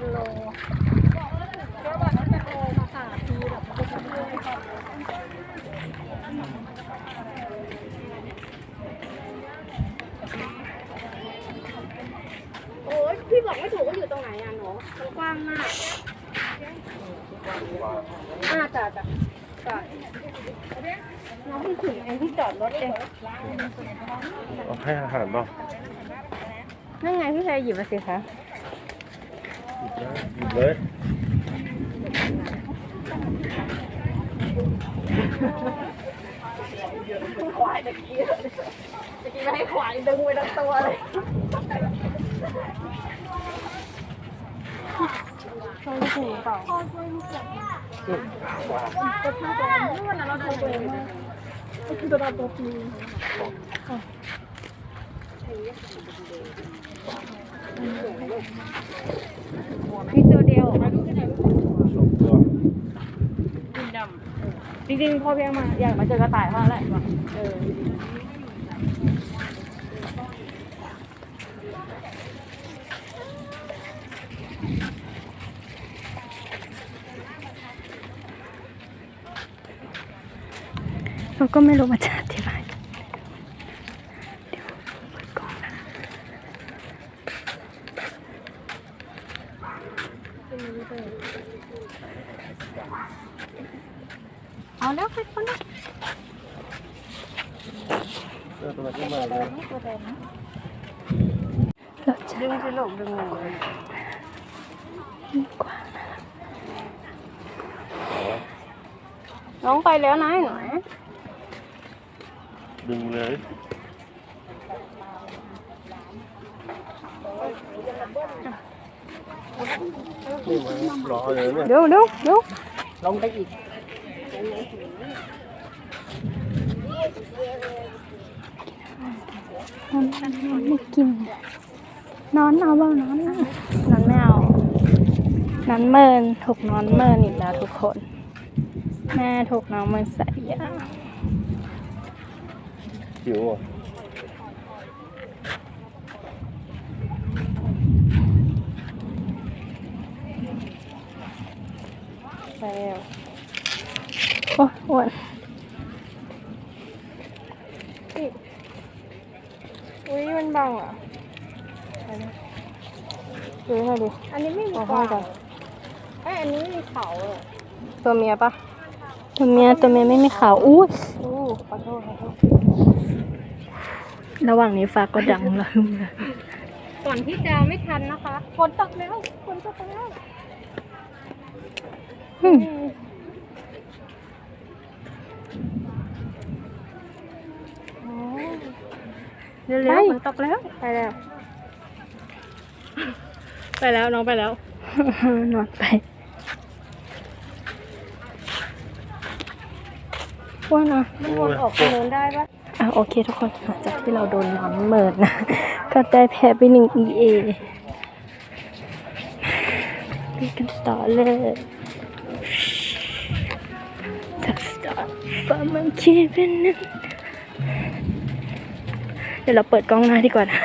เป็นโลแก้วแบบนั้นเป็นโลมาสามปีแบบมันจะเรื่ะโอ้ยพี่บอกไม่ถูกว่าอยู่ตรงไหนอะหนอมันกว้างมากอ่าจ้ะจ้ะจ้ะน้องพี่งถึงเองที่จอดรถเองเอาให้อาหารบ้างนั่นไงพี่ชายหยิบมาสิคะ หยิบเลยควายตะกี้ตะกี้ไม่ให้ควายดึงไปทั้งตัวเลยใช่ถูกเปล่าก็ชอบเลยนี่วันนั้นเราโทรไปก็คือตัวตัวจริง มีตัวเดียวสองตัวดินดำจริงๆพอเพียงมาอยากมาเจอกระต่ายเพราะอะไรวะเออเราก็ไม่รู้ว่าจะอธิบายเดี๋ยวเปิดกล้องนะ เอาแล้วไปคนละเออตัวนั้นก็มาเลยเราจะดึงสิลูกดึงหนูกว่าน้องไปแล้วนะหนูดึงเลยนี่มา รอเลยเนี่ยเดี๋ยวเดี๋ยวเดี๋ยวลงไปอีกนอนไม่กิน นอนเอาบ้างนอนนอนไม่เอานอนเมินถูกนอนเมินอีกแล้วทุกคน แม่ถูกน้องเมินใส่ยาหิวอะ ไปแล้ว โอ้ยอ้วนอุ๊ยอุ้ยมันบังอะดูหน่อยดิอันนี้ไม่มีเอากให้วางก่อนไอยอันนี้ไม่มีเขาเลยตัวเมียปะตัวเมียตัวเมียไม่มีขาวอู้อู้ขอโทษขอโทษระหว่างนี้ฟ้าก็ดังแล้วเลยก่อนที่จะไม่ทันนะคะฝนตกแล้วฝนตกแล้วอืม เร็วๆฝนตกแล้ว ไปแล้ว ไปแล้วน้องไปแล้ว นอนไปว่านะมันวนออกไปโน้นได้ปะอะโอเคทุกคนหลังจากที่เราโดนนอนเมิดนะ ก็ได้แพ้ไปหนึ่ง EA ไปกันต่อเลย ทักสตาร์ฟามันเคเป็นนั้นเดี๋ยวเราเปิดกล้องหน้าดีกว่านะ